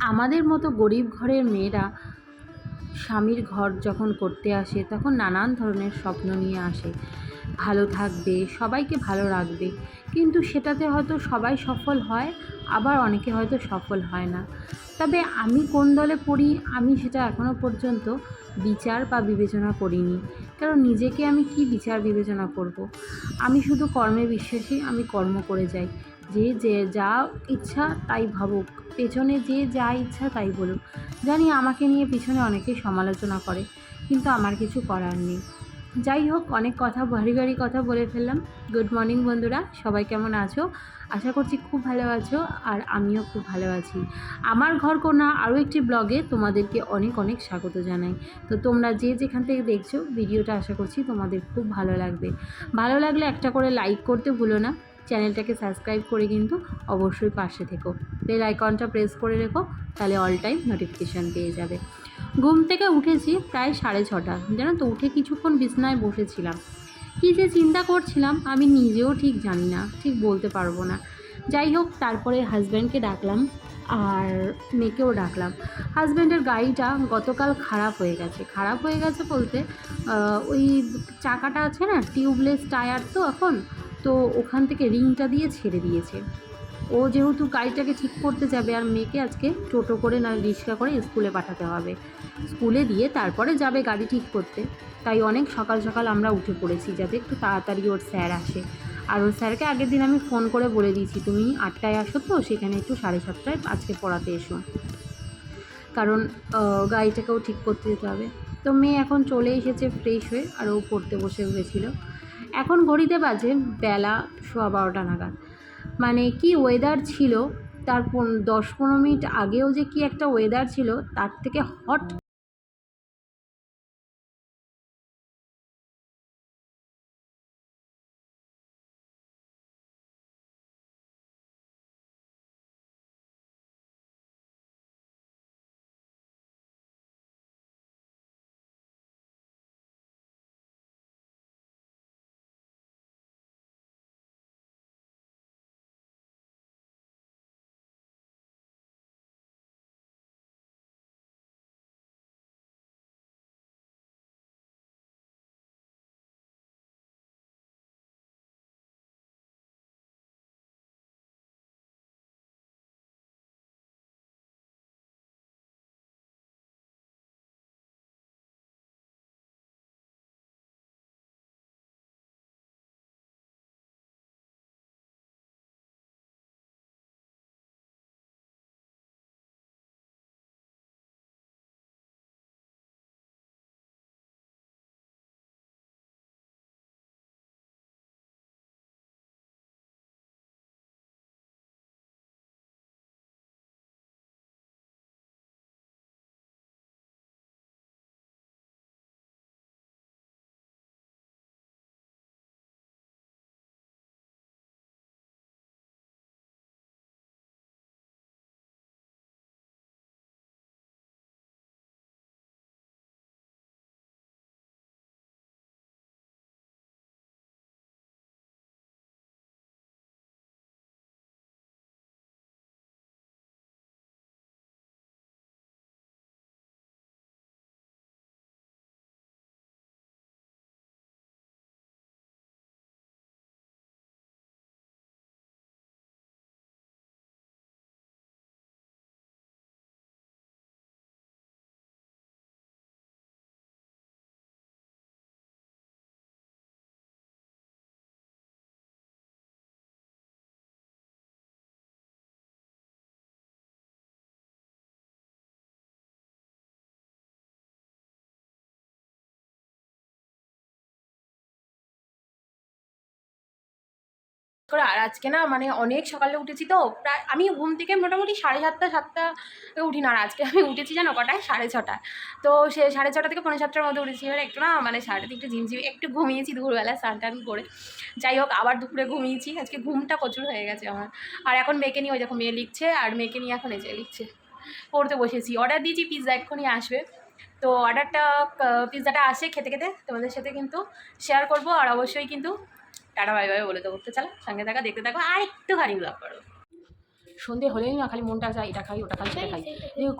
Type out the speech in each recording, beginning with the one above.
আমাদের মতো গরিব ঘরের মেয়েরা স্বামীর ঘর যখন করতে আসে, তখন নানান ধরনের স্বপ্ন নিয়ে আসে। ভালো থাকবে, সবাইকে ভালো রাখবে। কিন্তু সেটাতে হয়তো সবাই সফল হয় আবার অনেকে হয়তো সফল হয় না। তবে আমি কোন দলে পড়ি, আমি সেটা এখনও পর্যন্ত বিচার বা বিবেচনা করিনি। কারণ নিজেকে আমি কি বিচার বিবেচনা করব। আমি শুধু কর্মে বিশ্বাসী, আমি কর্ম করে যাই। যে যে যা ইচ্ছা তাই ভাবুক। পেছনে যে যা ইচ্ছা তাই বলুক। জানি আমাকে নিয়ে পিছনে অনেকেই সমালোচনা করে, কিন্তু আমার কিছু করার নেই। যাই হোক, অনেক কথা, ভারী ভারী কথা বলে ফেললাম। গুড মর্নিং বন্ধুরা, সবাই কেমন আছো? আশা করছি খুব ভালো আছো আর আমিও খুব ভালো আছি। আমার ঘর কোনা আরও একটি ব্লগে তোমাদেরকে অনেক অনেক স্বাগত জানাই। তো তোমরা যে যেখান থেকে দেখছ, ভিডিওটা আশা করছি তোমাদের খুব ভালো লাগবে। ভালো লাগলে একটা করে লাইক করতে ভুলো না। চ্যানেলটাকে সাবস্ক্রাইব করে কিন্তু অবশ্যই পাশে থেকো। বেল আইকনটা প্রেস করে রেখো, তাহলে অল টাইম নোটিফিকেশান পেয়ে যাবে। ঘুম থেকে উঠেছি প্রায় সাড়ে ছটা। জানো তো, উঠে কিছুক্ষণ বিছনায় বসেছিলাম। কী যে চিন্তা করছিলাম, আমি নিজেও ঠিক জানি না, ঠিক বলতে পারব না। যাই হোক, তারপরে হাজব্যান্ডকে ডাকলাম আর মেয়েকেও ডাকলাম। হাজব্যান্ডের গাড়িটা গতকাল খারাপ হয়ে গেছে। খারাপ হয়ে গেছে বলতে ওই চাকাটা আছে না টিউবলেস টায়ার তো এখন? তো ওখান থেকে রিংটা দিয়ে ছেড়ে দিয়েছে। ও যেহেতু গাড়িটাকে ঠিক করতে যাবে আর মেয়েকে আজকে টোটো করে না, রিক্সা করে স্কুলে পাঠাতে হবে। স্কুলে দিয়ে তারপরে যাবে গাড়ি ঠিক করতে। তাই অনেক সকাল সকাল আমরা উঠে পড়েছি যাতে একটু তাড়াতাড়ি ওর স্যার আসে। আর ওর স্যারকে আগের দিন আমি ফোন করে বলে দিয়েছি, তুমি আটটায় আসো তো, সেখানে একটু সাড়ে সাতটায় আজকে পড়াতে এসো। কারণ গাড়িটাকেও ঠিক করতে যেতে হবে। তো মেয়ে এখন চলে এসেছে ফ্রেশ হয়ে, আর ও পড়তে বসে গেছিল এখন ঘড়িতে বাজে বেলা সোয়া বারোটা নাগাদ। মানে কি ওয়েদার ছিল, তার দশ পনেরো মিনিট আগেও যে কি একটা ওয়েদার ছিল, তার থেকে হট আর আজকে না মানে অনেক সকালে উঠেছি তো, প্রায় আমি ঘুম থেকে মোটামুটি সাড়ে সাতটা সাতটা উঠি না, আর আজকে আমি উঠেছি জানো কটায়? সাড়ে ছটায়। তো সে সাড়ে ছটা থেকে পনেরো সাতটার মধ্যে উঠেছি, এবার একটু না মানে সাড়ে একটু ঝিমঝিমি, একটু ঘুমিয়েছি দুপুরবেলা, স্নান টান করে। যাই হোক, আবার দুপুরে ঘুমিয়েছি, আজকে ঘুমটা প্রচুর হয়ে গেছে আমার। আর এখন মেয়েকে নিয়ে ওই দেখো, মেয়ে লিখছে, আর মেয়েকে নিয়ে এখন এসে লিখছে, পড়তে বসেছি। অর্ডার দিয়েছি পিৎজা এক্ষুনি আসবে। তো অর্ডারটা পিৎজাটা আসে খেতে খেতে, তোমাদের সাথে কিন্তু শেয়ার করব, আর অবশ্যই কিন্তু টাটা, বাই বাই বলে দেবো তো চলো। সঙ্গে থাকা, দেখতে থাকো, আর একটুখানি ব্লগ করো। সন্ধে হলেই না খালি মনটা যায় এটা খাই ওটা খাই সেটা খাই।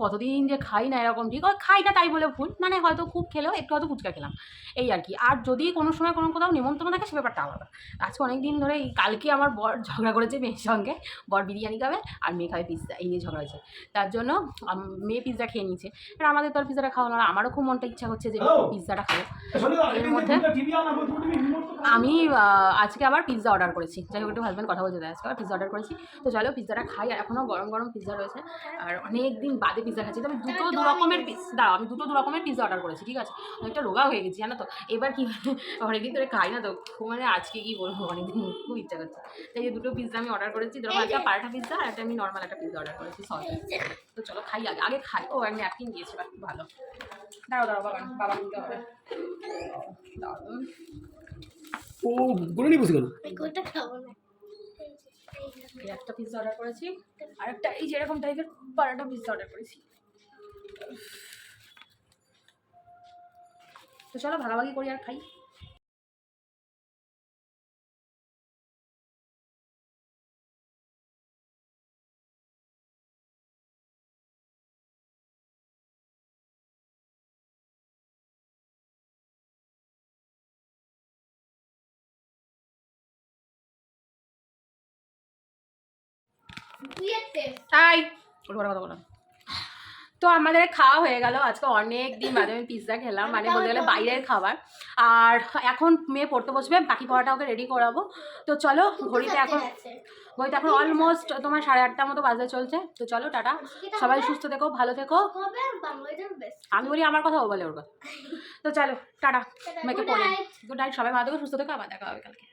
কতদিন যে খাই না এরকম ঠিক ওই খাই না তাই বলে ভুল। মানে হয়তো খুব খেলেও একটু হয়তো ফুচকা খেলাম। এই আর কি। আর যদি কোনো সময় কোনো কোথাও নিমন্ত্রণ থাকে সে ব্যাপারটা আলাদা। আজকে অনেক দিন ধরে এই কালকে আমার বর ঝগড়া করেছে মেয়ের সঙ্গে। বর বিরিয়ানি খাবে আর মেয়ে খাবে পিৎজা এই নিয়ে ঝগড়া হয়েছে। তার জন্য মেয়ে পিৎজা খেয়ে নিয়েছে। এবার আমাদের তো আর পিৎজাটা খাওয়ানো না। আমারও খুব মনটা ইচ্ছা হচ্ছে যে পিৎজাটা খাব। এর মধ্যে আমি আজকে আবার পিৎজা অর্ডার করেছি। যাই হোক একটু হাজব্যান্ড কথা বলতে দেয় আজকে আবার পিৎজা অর্ডার করেছি। তো চলো পিৎজাটা খাই। আর এখনও গরম গরম পিৎজা রয়েছে। আর অনেক দিন বাদে পিৎজা খাচ্ছি। তো আমি দুটো দু রকমের দাঁড়াও আমি দুটো দু রকমের পিৎজা অর্ডার করেছি ঠিক আছে? অনেকটা রোগা হয়ে গেছি জানো তো? এবার কি অনেকদিন ধরে খাই না তো খুব মানে আজকে কি বলব? অনেকদিন খুব ইচ্ছা করছে। তাই এই দুটো পিৎজা আমি অর্ডার করেছি যেরকম একটা পারাঠা পিৎজা আর একটা আমি নর্মাল একটা পিৎজা অর্ডার করেছি সস তো চলো খাই আগে আগে খাই। ও আমি ন্যাপকিন দিয়েছি বাহ, ভালো। দাঁড়াও দাঁড়াও বাবা বাবা নিতে হবে। দাঁড়াও ও করে নিয়ে বসে গেল। ওটা খাব না। একটা পিৎজা অর্ডার করেছি। আর একটা এই যেরকম টাইপের পারাটা পিৎজা অর্ডার করেছি। তো চলো, ভাগাভাগি করি আর খাই। তুই। ওর বড় কথা বললাম তো আমাদের খাওয়া হয়ে গেল। আজকে অনেক দিন বাদে আমি পিৎজা খেলাম মানে বলতে গেলে বাইরের খাবার। আর এখন মেয়ে পড়তে বসবে বাকি পড়াটা ওকে রেডি করাবো। তো চলো ঘড়িতে এখন ঘড়িতে এখন অলমোস্ট তোমার সাড়ে আটটার মতো বাজে চলছে। তো চলো টাটা। সবাই সুস্থ থেকো ভালো থেকো। আমি বলি আমার কথা ও বলে ওর কথা। তো চলো টাটা। মেয়েকে পড়ে গুড নাইট সবাই ভালো থেকো সুস্থ থেকো আবার দেখা হবে কালকে।